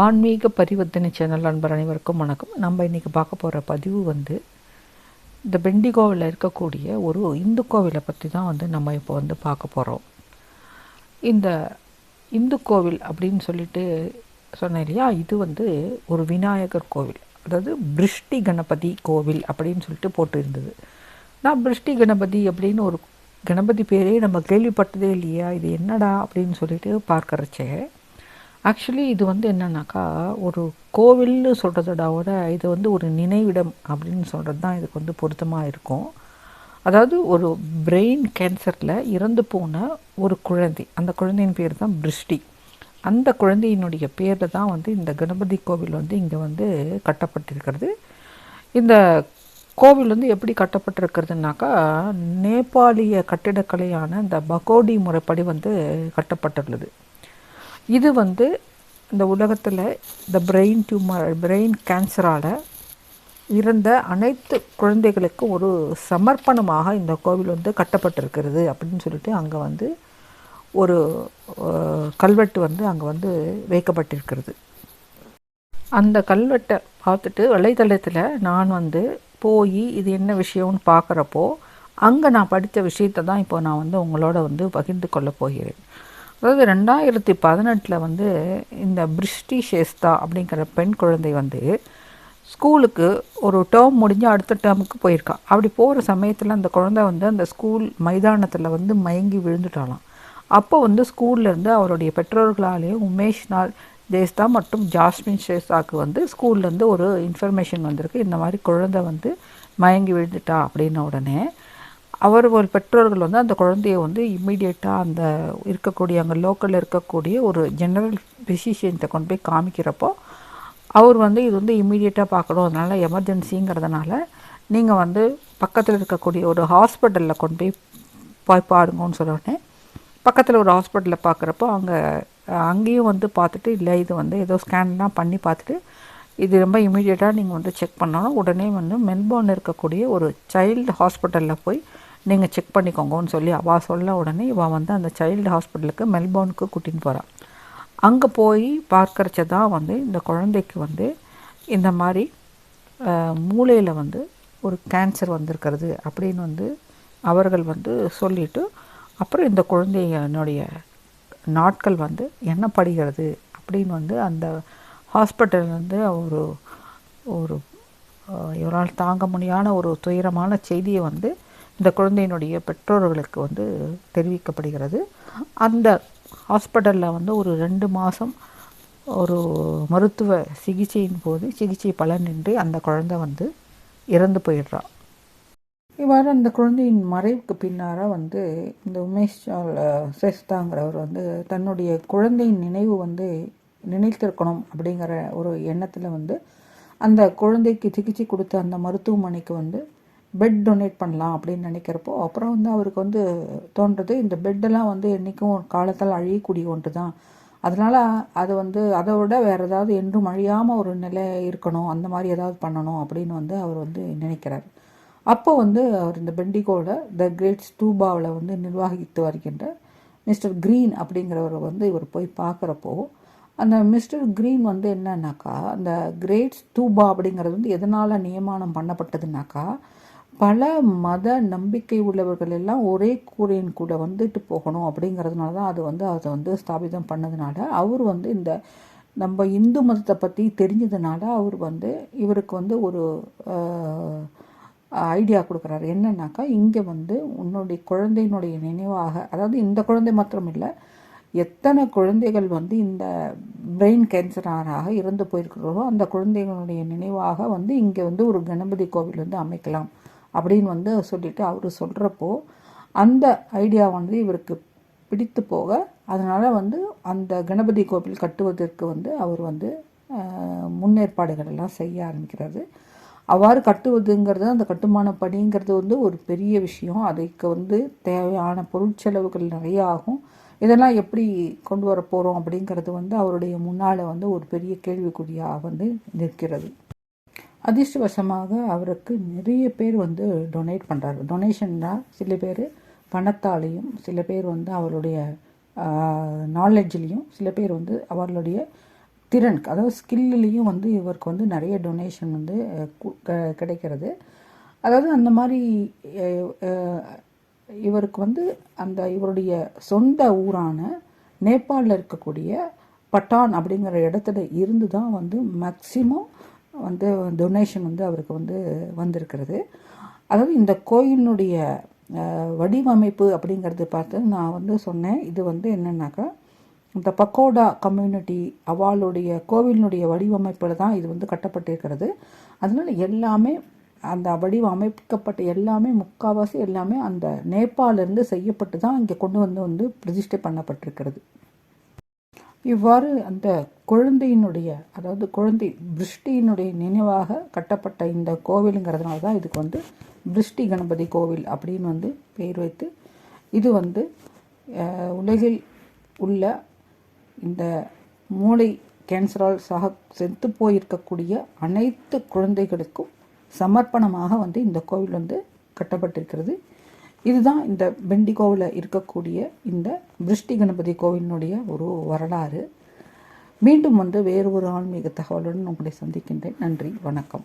ஆன்மீக பரிவர்த்தனை சேனல் அன்பர் அனைவருக்கும் வணக்கம். நம்ம இன்றைக்கி பார்க்க போகிற பதிவு வந்து இந்த பெண்டிகோவில் இருக்கக்கூடிய ஒரு இந்து கோவிலை பற்றி தான் வந்து நம்ம இப்போ வந்து பார்க்க போகிறோம் இந்த இந்து கோவில் அப்படின்னு சொல்லிட்டு சொன்னேன் இல்லையா? இது வந்து ஒரு விநாயகர் கோவில். அதாவது பிருஷ்டி கணபதி கோவில் அப்படின்னு சொல்லிட்டு போட்டு இருந்தது நான் பிருஷ்டி கணபதி அப்படின்னு ஒரு கணபதி பேரே நம்ம கேள்விப்பட்டதே இல்லையா? இது என்னடா அப்படின்னு சொல்லிட்டு பார்க்கறச்சே ஆக்சுவலி இது வந்து என்னன்னாக்கா ஒரு கோவில்னு சொல்கிறத விட இது வந்து ஒரு நினைவிடம் அப்படின்னு சொல்கிறது தான் இதுக்கு வந்து பொருத்தமாக இருக்கும். அதாவது ஒரு பிரெயின் கேன்சரில் இறந்து போன ஒரு குழந்தை. அந்த குழந்தையின் பேர் தான் பிருஷ்டி அந்த குழந்தையினுடைய பேரில் தான் வந்து இந்த கணபதி கோவில் வந்து இங்கே வந்து கட்டப்பட்டிருக்கிறது. இந்த கோவில் வந்து எப்படி கட்டப்பட்டிருக்கிறதுனாக்கா நேபாளிய கட்டிடக்கலையான இந்த பகோடி முறைப்படி வந்து கட்டப்பட்டுள்ளது. இது வந்து இந்த உலகத்தில் இந்த பிரெயின் டியூமர் பிரெயின் கேன்சரால் இருந்த அனைத்து குழந்தைகளுக்கும் ஒரு சமர்ப்பணமாக இந்த கோவில் வந்து கட்டப்பட்டிருக்கிறது அப்படின்னு சொல்லிட்டு அங்கே வந்து ஒரு கல்வெட்டு வந்து அங்கே வந்து வைக்கப்பட்டிருக்கிறது. அந்த கல்வெட்டை பார்த்துட்டு வலைத்தளத்தில் நான் வந்து போய் இது என்ன விஷயம்னு பார்க்குறப்போ அங்கே நான் படித்த விஷயத்தை தான் இப்போ நான் வந்து உங்களோட வந்து பகிர்ந்து கொள்ள போகிறேன். அதாவது ரெண்டாயிரத்தி பதினெட்டில் வந்து இந்த பிரிஷ்டி ஷேஸ்தா அப்படிங்கிற பெண் குழந்தை வந்து ஸ்கூலுக்கு ஒரு டேர்ம் முடிஞ்சு அடுத்த டேர்முக்கு போயிருக்கா. அப்படி போகிற சமயத்தில் அந்த குழந்தை வந்து அந்த ஸ்கூல் மைதானத்தில் வந்து மயங்கி விழுந்துட்டாலாம் அப்போ வந்து ஸ்கூல்லேருந்து அவருடைய பெற்றோர்களாலேயே உமேஷ் நாள் தேஸ்தா மற்றும் ஜாஸ்மின் ஷேஸ்தாக்கு வந்து ஸ்கூல்லேருந்து ஒரு இன்ஃபர்மேஷன் வந்திருக்கு. இந்த மாதிரி குழந்தை வந்து மயங்கி விழுந்துட்டா அப்படின்ன உடனே அவர் ஒரு பெற்றோர்கள் வந்து அந்த குழந்தைய வந்து இம்மிடியேட்டாக அந்த இருக்கக்கூடிய அங்கே லோக்கலில் இருக்கக்கூடிய ஒரு ஜெனரல் பிசிஷியன்ட்டை கொண்டு போய் காமிக்கிறப்போ அவர் வந்து இது வந்து இம்மிடியேட்டாக பார்க்கணும். அதனால் எமர்ஜென்சிங்கிறதுனால நீங்கள் வந்து பக்கத்தில் இருக்கக்கூடிய ஒரு ஹாஸ்பிட்டலில் கொண்டு போய் போய் பாருங்கன்னு சொன்னோடனே பக்கத்தில் ஒரு ஹாஸ்பிட்டலில் பார்க்குறப்போ அங்கே அங்கேயும் வந்து பார்த்துட்டு இல்லை இது வந்து ஏதோ ஸ்கேன்லாம் பண்ணி பார்த்துட்டு இது ரொம்ப இமீடியட்டாக நீங்கள் வந்து செக் பண்ணணும். உடனே வந்து மெல்போர்ன் இருக்கக்கூடிய ஒரு சைல்டு ஹாஸ்பிட்டலில் போய் நீங்கள் செக் பண்ணிக்கோங்கன்னு சொல்லி அவள் சொல்ல உடனே இவன் வந்து அந்த சைல்டு ஹாஸ்பிட்டலுக்கு மெல்போர்னுக்கு கூட்டின்னு போகிறான் அங்கே போய் பார்க்கறச்ச தான் வந்து இந்த குழந்தைக்கு வந்து இந்த மாதிரி மூளையில் வந்து ஒரு கேன்சர் வந்திருக்கிறது அப்படின்னு வந்து அவர்கள் வந்து சொல்லிவிட்டு அப்புறம் இந்த குழந்தையனுடைய நாட்கள் வந்து எண்ணப்படுகிறது அப்படின்னு வந்து அந்த ஹாஸ்பிட்டல் வந்து ஒரு ஒரு இவரால் தாங்க முடியாத ஒரு துயரமான செய்தியை வந்து இந்த குழந்தையினுடைய பெற்றோர்களுக்கு வந்து தெரிவிக்கப்படுகிறது. அந்த ஹாஸ்பிட்டலில் வந்து ஒரு ரெண்டு மாதம் ஒரு மருத்துவ சிகிச்சையின் போது சிகிச்சை பலனின்றி அந்த குழந்தை வந்து இறந்து போயிடுறான் இவ்வாறு அந்த குழந்தையின் மறைவுக்கு பின்னார வந்து இந்த உமேஷ் சேஸ்தாங்கிறவர் வந்து தன்னுடைய குழந்தையின் நினைவு வந்து நினைத்திருக்கணும் அப்படிங்கிற ஒரு எண்ணத்தில் வந்து அந்த குழந்தைக்கு சிகிச்சை கொடுத்த அந்த மருத்துவமனைக்கு வந்து பெட் டொனேட் பண்ணலாம் அப்படின்னு நினைக்கிறப்போ அப்புறம் வந்து அவருக்கு வந்து தோன்றது இந்த பெட்டெல்லாம் வந்து என்றைக்கும் காலத்தால் அழியக்கூடிய ஒன்று தான் அதனால் அது வந்து அதை விட வேறு ஏதாவது என்றும் அழியாமல் ஒரு நிலை இருக்கணும் அந்த மாதிரி ஏதாவது பண்ணணும் அப்படின்னு வந்து அவர் வந்து நினைக்கிறார். அப்போ வந்து அவர் இந்த பெண்டிகோட த கிரேட் ஸ்டூபாவில் வந்து நிர்வகித்து வருகின்ற மிஸ்டர் க்ரீன் அப்படிங்கிறவரை வந்து இவர் போய் பார்க்குறப்போ அந்த மிஸ்டர் க்ரீன் வந்து என்னன்னாக்கா அந்த கிரேட் ஸ்டூபா அப்படிங்கிறது வந்து எதனால் நியமனம் பண்ணப்பட்டதுனாக்கா பல மத நம்பிக்கை உள்ளவர்கள் எல்லாம் ஒரே கூரையின் கூட வந்துட்டு போகணும் அப்படிங்கிறதுனால தான் அது வந்து அதை வந்து ஸ்தாபிதம் பண்ணதுனால அவர் வந்து இந்த நம்ம இந்து மதத்தை பற்றி தெரிஞ்சதுனால அவர் வந்து இவருக்கு வந்து ஒரு ஐடியா கொடுக்குறாரு. என்னன்னாக்கா இங்கே வந்து உன்னுடைய குழந்தையினுடைய நினைவாக அதாவது இந்த குழந்தை மாத்திரம் இல்லை எத்தனை குழந்தைகள் வந்து இந்த பிரெயின் கேன்சராக இறந்து போயிருக்கிறாரோ அந்த குழந்தைகளுடைய நினைவாக வந்து இங்கே வந்து ஒரு கணபதி கோவில் வந்து அமைக்கலாம். அப்படின்னு வந்து சொல்லிட்டு அவர் சொல்கிறப்போ அந்த ஐடியா வந்து இவருக்கு பிடித்து போக அதனால் வந்து அந்த கணபதி கோவில் கட்டுவதற்கு வந்து அவர் வந்து முன்னேற்பாடுகள் எல்லாம் செய்ய ஆரம்பிக்கிறது அவ்வாறு கட்டுவதுங்கிறது அந்த கட்டுமான பணிங்கிறது வந்து ஒரு பெரிய விஷயம். அதுக்கு வந்து தேவையான பொருட்செலவுகள் நிறைய ஆகும். இதெல்லாம் எப்படி கொண்டு வர போகிறோம் அப்படிங்கிறது வந்து அவருடைய முன்னால் வந்து ஒரு பெரிய கேள்விக்குறியாக வந்து நிற்கிறது. அதிர்ஷ்டவசமாக அவருக்கு நிறைய பேர் வந்து டொனேட் பண்ணுறாரு டொனேஷன்னா சில பேர் பணத்தாலேயும் சில பேர் வந்து அவருடைய நாலெட்ஜ்லேயும் சில பேர் வந்து அவர்களுடைய திறன் அதாவது ஸ்கில்லையும் வந்து இவருக்கு வந்து நிறைய டொனேஷன் வந்து க- கிடைக்கிறது. அதாவது அந்த மாதிரி இவருக்கு வந்து அந்த இவருடைய சொந்த ஊரான நேபாளில் இருக்கக்கூடிய பட்டான் அப்படிங்கிற இடத்துல இருந்து தான் வந்து மேக்சிமம் வந்து டொனேஷன் வந்து அவருக்கு வந்து வந்திருக்கிறது. அதாவது இந்த கோயிலினுடைய வடிவமைப்பு அப்படிங்கிறது பார்த்து நான் வந்து சொன்னேன். இது வந்து என்னென்னாக்கா இந்த பக்கோடா கம்யூனிட்டி அவளுடைய கோவிலினுடைய வடிவமைப்பில் தான் இது வந்து கட்டப்பட்டிருக்கிறது. அதனால் எல்லாமே அந்த வடிவமைக்கப்பட்ட எல்லாமே முக்கால்வாசி எல்லாமே அந்த நேபாளிலேருந்து செய்யப்பட்டு தான் இங்கே கொண்டு வந்து வந்து பிரதிஷ்டை பண்ணப்பட்டிருக்கிறது. இவ்வாறு அந்த குழந்தையினுடைய அதாவது குழந்தை பிருஷ்டியினுடைய நினைவாக கட்டப்பட்ட இந்த கோவிலுங்கிறதுனால தான் இதுக்கு வந்து பிருஷ்டி கணபதி கோவில் அப்படின்னு வந்து பெயர் வைத்து இது வந்து உலகில் உள்ள இந்த மூளை கேன்சரால் சாக செத்து போயிருக்கக்கூடிய அனைத்து குழந்தைகளுக்கும் சமர்ப்பணமாக வந்து இந்த கோவில் வந்து கட்டப்பட்டிருக்கிறது. இதுதான் இந்த பெண்டிகோவில் இருக்கக்கூடிய இந்த பிருஷ்டி கணபதி கோவிலினுடைய ஒரு வரலாறு. மீண்டும் வந்து வேறு ஒரு ஆன்மீக தகவலுடன் உங்களை சந்திக்கின்றேன். நன்றி வணக்கம்.